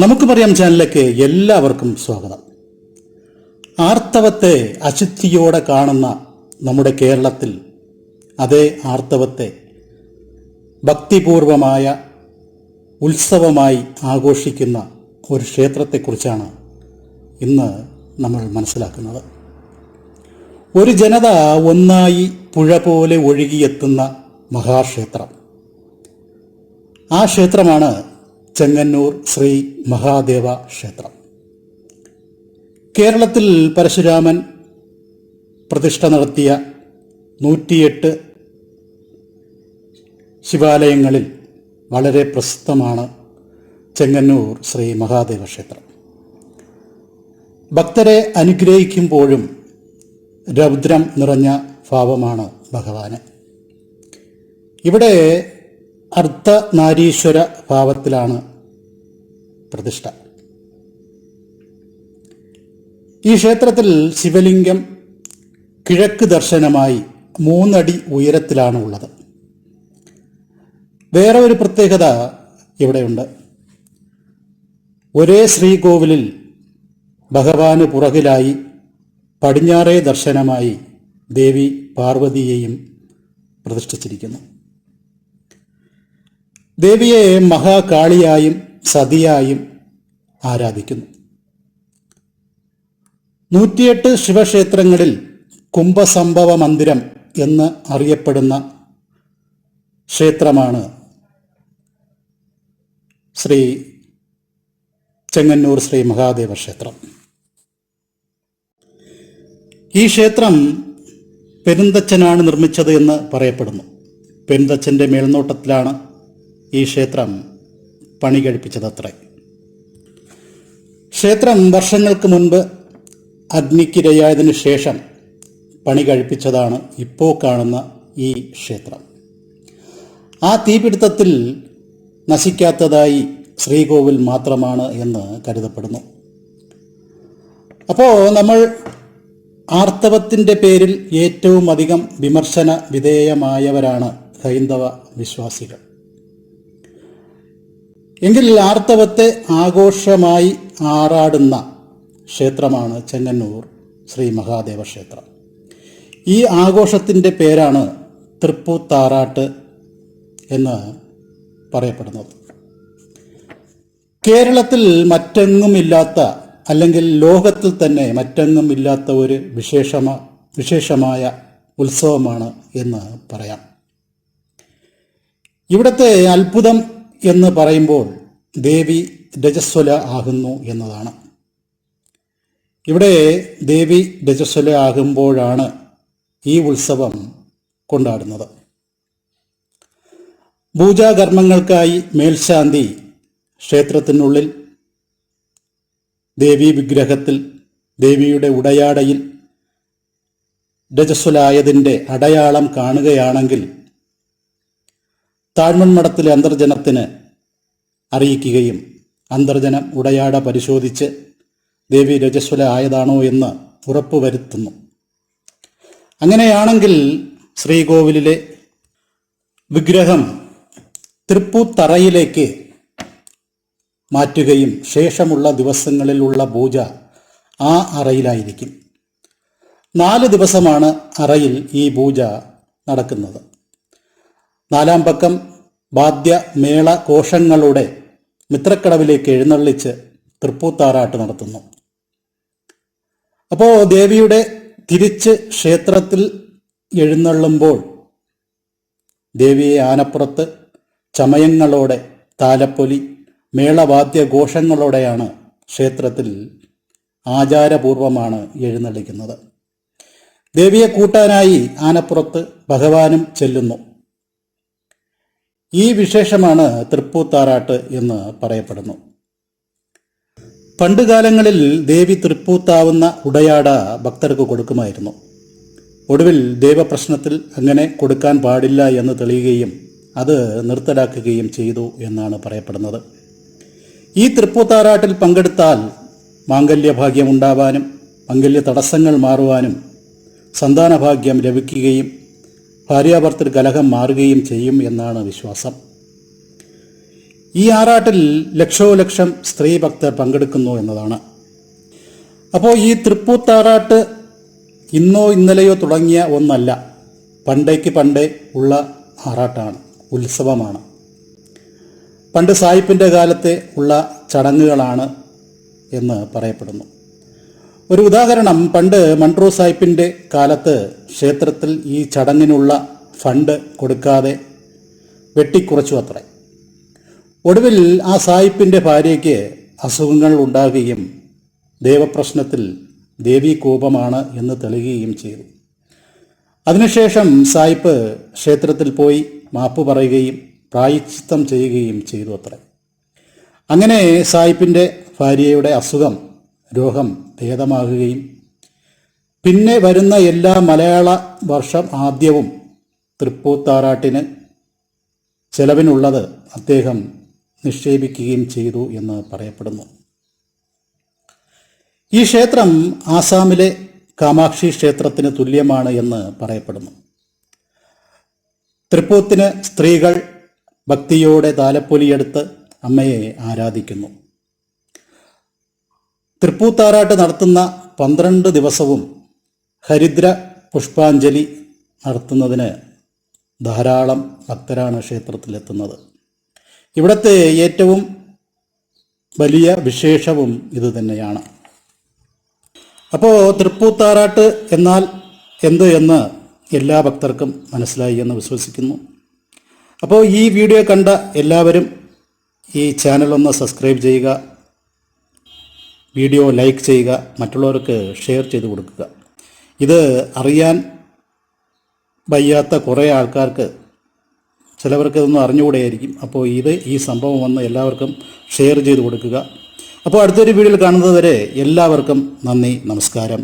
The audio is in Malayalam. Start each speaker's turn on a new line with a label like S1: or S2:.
S1: നമുക്ക് പറയാം ചാനലിലേക്ക് എല്ലാവർക്കും സ്വാഗതം. ആർത്തവത്തെ അശുദ്ധിയോടെ കാണുന്ന നമ്മുടെ കേരളത്തിൽ അതേ ആർത്തവത്തെ ഭക്തിപൂർവമായ ഉത്സവമായി ആഘോഷിക്കുന്ന ഒരു ക്ഷേത്രത്തെക്കുറിച്ചാണ് ഇന്ന് നമ്മൾ മനസ്സിലാക്കുന്നത്. ഒരു ജനത ഒന്നായി പുഴ പോലെ ഒഴുകിയെത്തുന്ന മഹാക്ഷേത്രം. ആ ക്ഷേത്രമാണ് ചെങ്ങന്നൂർ ശ്രീ മഹാദേവ ക്ഷേത്രം. കേരളത്തിൽ പരശുരാമൻ പ്രതിഷ്ഠ നടത്തിയ നൂറ്റിയെട്ട് ശിവാലയങ്ങളിൽ വളരെ പ്രസിദ്ധമാണ് ചെങ്ങന്നൂർ ശ്രീ മഹാദേവ ക്ഷേത്രം. ഭക്തരെ അനുഗ്രഹിക്കുമ്പോഴും രൗദ്രം നിറഞ്ഞ ഭാവമാണ് ഭഗവാന്. ഇവിടെ അർദ്ധനാരീശ്വര ഭാവത്തിലാണ് പ്രതിഷ്ഠ. ഈ ക്ഷേത്രത്തിൽ ശിവലിംഗം കിഴക്ക് ദർശനമായി മൂന്നടി ഉയരത്തിലാണ് ഉള്ളത് വേറെ ഒരു പ്രത്യേകത ഇവിടെയുണ്ട്. ഒരേ ശ്രീകോവിലിൽ ഭഗവാന് പുറകിലായി പടിഞ്ഞാറേ ദർശനമായി ദേവി പാർവതിയെയും പ്രതിഷ്ഠിച്ചിരിക്കുന്നു. ദേവിയെ മഹാകാളിയായും സതിയായും ആരാധിക്കുന്നു. നൂറ്റിയെട്ട് ശിവക്ഷേത്രങ്ങളിൽ കുംഭസംഭവ മന്ദിരം എന്ന് അറിയപ്പെടുന്ന ക്ഷേത്രമാണ് ശ്രീ ചെങ്ങന്നൂർ ശ്രീ മഹാദേവ ക്ഷേത്രം. ഈ ക്ഷേത്രം പെരുന്തച്ഛനാണ് നിർമ്മിച്ചത് എന്ന് പറയപ്പെടുന്നു. പെരുന്തച്ഛന്റെ മേൽനോട്ടത്തിലാണ് ഈ ക്ഷേത്രം പണി കഴിപ്പിച്ചതത്രേ ക്ഷേത്രം വർഷങ്ങൾക്ക് മുൻപ് അഗ്നിക്കിരയായതിനു ശേഷം പണി കഴിപ്പിച്ചതാണ് ഇപ്പോൾ കാണുന്ന ഈ ക്ഷേത്രം. ആ തീപിടുത്തത്തിൽ നശിക്കാത്തതായി ശ്രീകോവിൽ മാത്രമാണ് എന്ന് കരുതപ്പെടുന്നു. അപ്പോൾ നമ്മൾ ആർത്തവത്തിന്റെ പേരിൽ ഏറ്റവും അധികം വിമർശന വിധേയമായവരാണ് ഹൈന്ദവ വിശ്വാസികൾ. എങ്കിൽ ആർത്തവത്തെ ആഘോഷമായി ആറാടുന്ന ക്ഷേത്രമാണ് ചെങ്ങന്നൂർ ശ്രീ മഹാദേവ ക്ഷേത്രം. ഈ ആഘോഷത്തിന്റെ പേരാണ് തൃപ്പൂത്താറാട്ട് എന്ന് പറയപ്പെടുന്നത്. കേരളത്തിൽ മറ്റെങ്ങുമില്ലാത്ത അല്ലെങ്കിൽ ലോകത്തിൽ തന്നെ മറ്റെങ്ങും ഇല്ലാത്ത ഒരു വിശേഷമ വിശേഷമായ ഉത്സവമാണ് എന്ന് പറയാം. ഇവിടുത്തെ അത്ഭുതം എന്ന് പറയുമ്പോൾ ദേവി രജസ്വല ആകുന്നു എന്നതാണ്. ഇവിടെ ദേവി രജസ്വല ആകുമ്പോഴാണ് ഈ ഉത്സവം കൊണ്ടാടുന്നത്. പൂജാകർമ്മങ്ങൾക്കായി മേൽശാന്തി ക്ഷേത്രത്തിനുള്ളിൽ ദേവി വിഗ്രഹത്തിൽ ദേവിയുടെ ഉടയാടയിൽ രജസ്വലായതിന്റെ അടയാളം കാണുകയാണെങ്കിൽ താഴ്മൺമഠത്തിലെ അന്തർജനത്തിന് അറിയിക്കുകയും അന്തർജനം ഉടയാട പരിശോധിച്ച് ദേവി രജസ്വല ആയതാണോ എന്ന് ഉറപ്പുവരുത്തുന്നു അങ്ങനെയാണെങ്കിൽ ശ്രീകോവിലിലെ വിഗ്രഹം തൃപ്പൂത്തറയിലേക്ക് മാറ്റുകയും ശേഷമുള്ള ദിവസങ്ങളിലുള്ള പൂജ ആ അറയിലായിരിക്കും. നാല് ദിവസമാണ് അറയിൽ ഈ പൂജ നടക്കുന്നത്. നാലാം പക്കം വാദ്യ മേള കോശങ്ങളുടെ മിത്രക്കടവിലേക്ക് എഴുന്നള്ളിച്ച് തൃപ്പൂത്താറാട്ട് നടത്തുന്നു. അപ്പോൾ ദേവിയുടെ തിരിച്ച് ക്ഷേത്രത്തിൽ എഴുന്നള്ളുമ്പോൾ ദേവിയെ ആനപ്പുറത്ത് ചമയങ്ങളോടെ താലപ്പൊലി മേളവാദ്യ ഘോഷങ്ങളോടെയാണ് ക്ഷേത്രത്തിൽ ആചാരപൂർവമാണ് എഴുന്നള്ളിക്കുന്നത്. ദേവിയെ കൂട്ടാനായി ആനപ്പുറത്ത് ഭഗവാനും ചെല്ലുന്നു. ഈ വിശേഷമാണ് തൃപ്പൂത്താറാട്ട് എന്ന് പറയപ്പെടുന്നു. പണ്ടുകാലങ്ങളിൽ ദേവി തൃപ്പൂത്താവുന്ന ഉടയാട ഭക്തർക്ക് കൊടുക്കുമായിരുന്നു. ഒടുവിൽ ദേവപ്രശ്നത്തിൽ അങ്ങനെ കൊടുക്കാൻ പാടില്ല എന്ന് തെളിയുകയും അത് നിർത്തലാക്കുകയും ചെയ്തു എന്നാണ് പറയപ്പെടുന്നത്. ഈ തൃപ്പൂത്താറാട്ടിൽ പങ്കെടുത്താൽ മാംഗല്യഭാഗ്യം ഉണ്ടാവാനും മംഗല്യ തടസ്സങ്ങൾ മാറുവാനും സന്താനഭാഗ്യം ലഭിക്കുകയും ഭാര്യാഭർത്തൃ കലഹം മാറുകയും ചെയ്യും എന്നാണ് വിശ്വാസം. ഈ ആറാട്ടിൽ ലക്ഷോലക്ഷം സ്ത്രീ ഭക്തർ പങ്കെടുക്കുന്നു എന്നതാണ്. അപ്പോൾ ഈ തൃപ്പൂത്താറാട്ട് ഇന്നോ ഇന്നലെയോ തുടങ്ങിയ ഒന്നല്ല. പണ്ടേക്ക് പണ്ടേ ഉള്ള ആറാട്ടാണ് ഉത്സവമാണ്. പണ്ട് സായിപ്പിന്റെ കാലത്തെ ഉള്ള ചടങ്ങുകളാണ് എന്ന് പറയപ്പെടുന്നു. ഒരു ഉദാഹരണം പണ്ട് മൺട്രോ സാഹിബിന്റെ കാലത്ത് ക്ഷേത്രത്തിൽ ഈ ചടങ്ങിനുള്ള ഫണ്ട് കൊടുക്കാതെ വെട്ടിക്കുറച്ചു അത്രേ. ഒടുവിൽ ആ സായിപ്പിന്റെ ഭാര്യയ്ക്ക് അസുഖങ്ങൾ ഉണ്ടാകുകയും ദേവപ്രശ്നത്തിൽ ദേവീ കോപമാണ് എന്ന് തെളിയുകയും ചെയ്തു. അതിനുശേഷം സായിപ്പ് ക്ഷേത്രത്തിൽ പോയി മാപ്പ് പറയുകയും പ്രായച്ചിത്തം ചെയ്യുകയും ചെയ്തു അത്രേ. അങ്ങനെ സായിപ്പിന്റെ ഭാര്യയുടെ അസുഖം രോഗം ഭേദമാകുകയും പിന്നെ വരുന്ന എല്ലാ മലയാള വർഷം ആദ്യവും തൃപ്പൂത്താറാട്ടിന് ചെലവിനുള്ളത് അദ്ദേഹം നിക്ഷേപിക്കുകയും ചെയ്തു എന്ന് പറയപ്പെടുന്നു. ഈ ക്ഷേത്രം ആസാമിലെ കാമാക്ഷി ക്ഷേത്രത്തിന് തുല്യമാണ് എന്ന് പറയപ്പെടുന്നു. തൃപ്പൂത്തിന് സ്ത്രീകൾ ഭക്തിയോടെ താലപ്പൊലിയെടുത്ത് അമ്മയെ ആരാധിക്കുന്നു. തൃപ്പൂത്താറാട്ട് നടത്തുന്ന പന്ത്രണ്ട് ദിവസവും ഹരിദ്ര പുഷ്പാഞ്ജലി നടത്തുന്നതിന് ധാരാളം ഭക്തരാണ് ക്ഷേത്രത്തിലെത്തുന്നത്. ഇവിടുത്തെ ഏറ്റവും വലിയ വിശേഷവും ഇതുതന്നെയാണ് അപ്പോൾ തൃപ്പൂത്താറാട്ട് എന്നാൽ എന്ത് എന്ന് എല്ലാ ഭക്തർക്കും മനസ്സിലായി എന്ന് വിശ്വസിക്കുന്നു. അപ്പോൾ ഈ വീഡിയോ കണ്ട എല്ലാവരും ഈ ചാനൽ ഒന്ന് സബ്സ്ക്രൈബ് ചെയ്യുക വീഡിയോ ലൈക്ക് ചെയ്യുക മറ്റുള്ളവർക്ക് ഷെയർ ചെയ്ത് കൊടുക്കുക. ഇത് അറിയാൻ വയ്യാത്ത കുറേ ആൾക്കാർക്ക് ചിലവർക്ക് ഇതൊന്നും അറിഞ്ഞുകൂടെയായിരിക്കും. അപ്പോൾ ഇത് ഈ സംഭവം വന്ന് എല്ലാവർക്കും ഷെയർ ചെയ്ത് കൊടുക്കുക. അപ്പോൾ അടുത്തൊരു വീഡിയോയിൽ കാണുന്നത് വരെ എല്ലാവർക്കും നന്ദി നമസ്കാരം.